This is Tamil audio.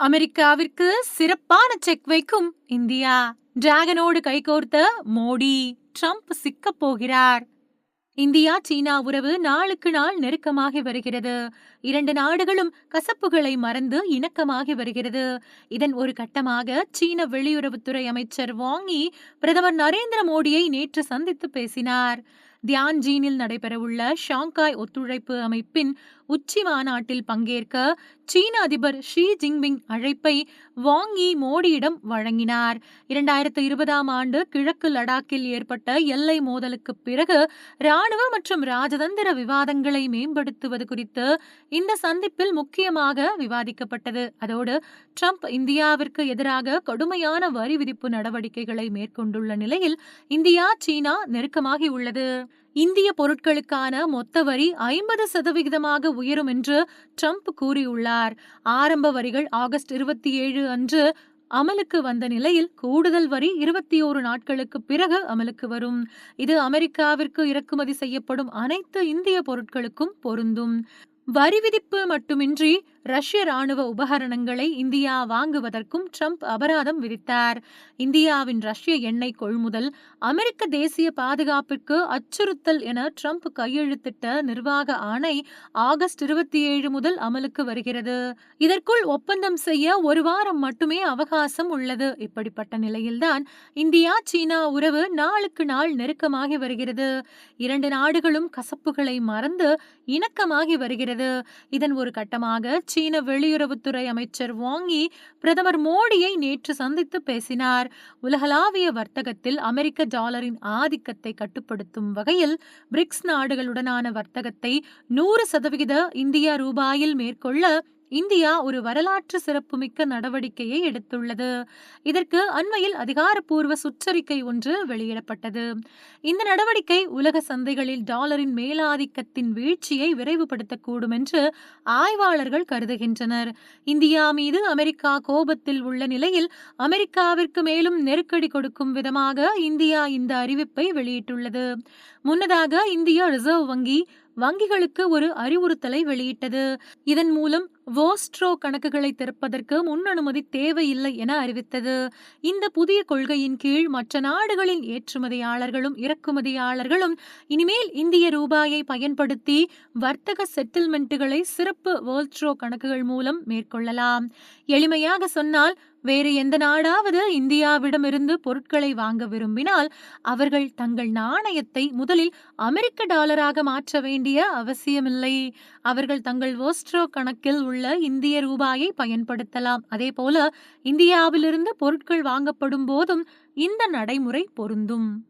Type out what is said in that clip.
அமெரிக்காவிற்கு சிறப்பான செக் வைக்கும் இந்தியா. டிராகனோடு கைகோர்த்த மோடி ட்ரம்ப் சிக்கப் போகிறார். இந்தியா சீனா உறவு நாளுக்கு நாள் நெருக்கமாகி வருகிறது. இரண்டு நாடுகளும் கசப்புகளை மறந்து இணக்கமாகி வருகிறது. இதன் ஒரு கட்டமாக சீன வெளியுறவுத்துறை அமைச்சர் வாங்கி பிரதமர் நரேந்திர மோடியை நேற்று சந்தித்து பேசினார். தியான்ஜீனில் நடைபெறவுள்ள ஷாங்காய் ஒத்துழைப்பு அமைப்பின் உச்சி மாநாட்டில் பங்கேற்க சீன அதிபர் ஷி ஜின்பிங் அழைப்பை வாங்கி மோடியிடம் வழங்கினார். இரண்டாயிரத்து இருபதாம் ஆண்டு கிழக்கு லடாக்கில் ஏற்பட்ட எல்லை மோதலுக்கு பிறகு ராணுவ மற்றும் ராஜதந்திர விவாதங்களை மேம்படுத்துவது குறித்து இந்த சந்திப்பில் முக்கியமாக விவாதிக்கப்பட்டது. அதோடு ட்ரம்ப் இந்தியாவிற்கு எதிராக கடுமையான வரி விதிப்பு நடவடிக்கைகளை மேற்கொண்டுள்ள நிலையில் இந்தியா சீனா நெருக்கமாகி உள்ளது இந்திய பொருட்களுக்கான மொத்த வரி ஐம்பது சதவிகிதமாக உயரும் என்று ட்ரம்ப் கூறியுள்ளார். ஆரம்ப வரிகள் ஆகஸ்ட் இருபத்தி ஏழு அன்று அமலுக்கு வந்த நிலையில் கூடுதல் வரி இருபத்தி ஓரு நாட்களுக்கு பிறகு அமலுக்கு வரும். இது அமெரிக்காவிற்கு இறக்குமதி செய்யப்படும் அனைத்து இந்திய பொருட்களுக்கும் பொருந்தும். வரி விதிப்பு மட்டுமின்றி ரஷ்ய ராணுவ உபகரணங்களை இந்தியா வாங்குவதற்கும் ட்ரம்ப் அபராதம் விதித்தார். இந்தியாவின் ரஷ்ய எண்ணெய் கொள்முதல் அமெரிக்க தேசிய பாதுகாப்பிற்கு அச்சுறுத்தல் என ட்ரம்ப் கையெழுத்திட்ட நிர்வாக ஆணை ஆகஸ்ட் இருபத்தி ஏழு முதல் அமலுக்கு வருகிறது. இதற்குள் ஒப்பந்தம் செய்ய ஒரு வாரம் மட்டுமே அவகாசம் உள்ளது. இப்படிப்பட்ட நிலையில்தான் இந்தியா சீனா உறவு நாளுக்கு நாள் நெருக்கமாகி வருகிறது. இரண்டு நாடுகளும் கசப்புகளை மறந்து இணக்கமாகி வருகிறது. இதன் ஒரு கட்டமாக சீன வெளியுறவுத்துறை அமைச்சர் வாங்கி பிரதமர் மோடியை நேற்று சந்தித்து பேசினார். உலகளாவிய வர்த்தகத்தில் அமெரிக்க டாலரின் ஆதிக்கத்தை கட்டுப்படுத்தும் வகையில் பிரிக்ஸ் நாடுகளுடனான வர்த்தகத்தை நூறு சதவிகித இந்திய ரூபாயில் மேற்கொள்ள இந்தியா ஒரு வரலாற்று சிறப்புமிக்க நடவடிக்கையை எடுத்துள்ளது. இதற்கு அண்மையில் அதிகாரப்பூர்வ சுற்றறிக்கை ஒன்று வெளியிடப்பட்டது. இந்த நடவடிக்கை உலக சந்தைகளில் டாலரின் மேலாதிக்கத்தின் வீழ்ச்சியை விரைவுபடுத்தக்கூடும் என்று ஆய்வாளர்கள் கருதுகின்றனர். இந்தியா மீது அமெரிக்கா கோபத்தில் உள்ள நிலையில் அமெரிக்காவிற்கு மேலும் நெருக்கடி கொடுக்கும் விதமாக இந்தியா இந்த அறிவிப்பை வெளியிட்டுள்ளது. முன்னதாக இந்திய ரிசர்வ் வங்கி வங்கிகளுக்கு ஒரு அறிவுறுத்தலை வெளியிட்டது. இதன் மூலம் வோஸ்ட்ரோ கணக்குகளை திறப்பதற்கு முன் அனுமதி தேவையில்லை என அறிவித்தது. இந்த புதிய கொள்கையின் கீழ் மற்ற நாடுகளின் ஏற்றுமதியாளர்களும் இறக்குமதியாளர்களும் இனிமேல் இந்திய ரூபாயை பயன்படுத்தி வர்த்தக செட்டில்மெண்ட்டுகளை சிறப்பு வோல்ட்ரோ கணக்குகள் மூலம் மேற்கொள்ளலாம். எளிமையாக சொன்னால் வேறு எந்த நாடாவது இந்தியாவிடமிருந்து பொருட்களை வாங்க விரும்பினால் அவர்கள் தங்கள் நாணயத்தை முதலில் அமெரிக்க டாலராக மாற்ற வேண்டிய அவசியமில்லை. அவர்கள் தங்கள் ஓஸ்ட்ரோ கணக்கில் உள்ள இந்திய ரூபாயை பயன்படுத்தலாம். அதே போல இந்தியாவிலிருந்து பொருட்கள் வாங்கப்படும் போதும் இந்த நடைமுறை பொருந்தும்.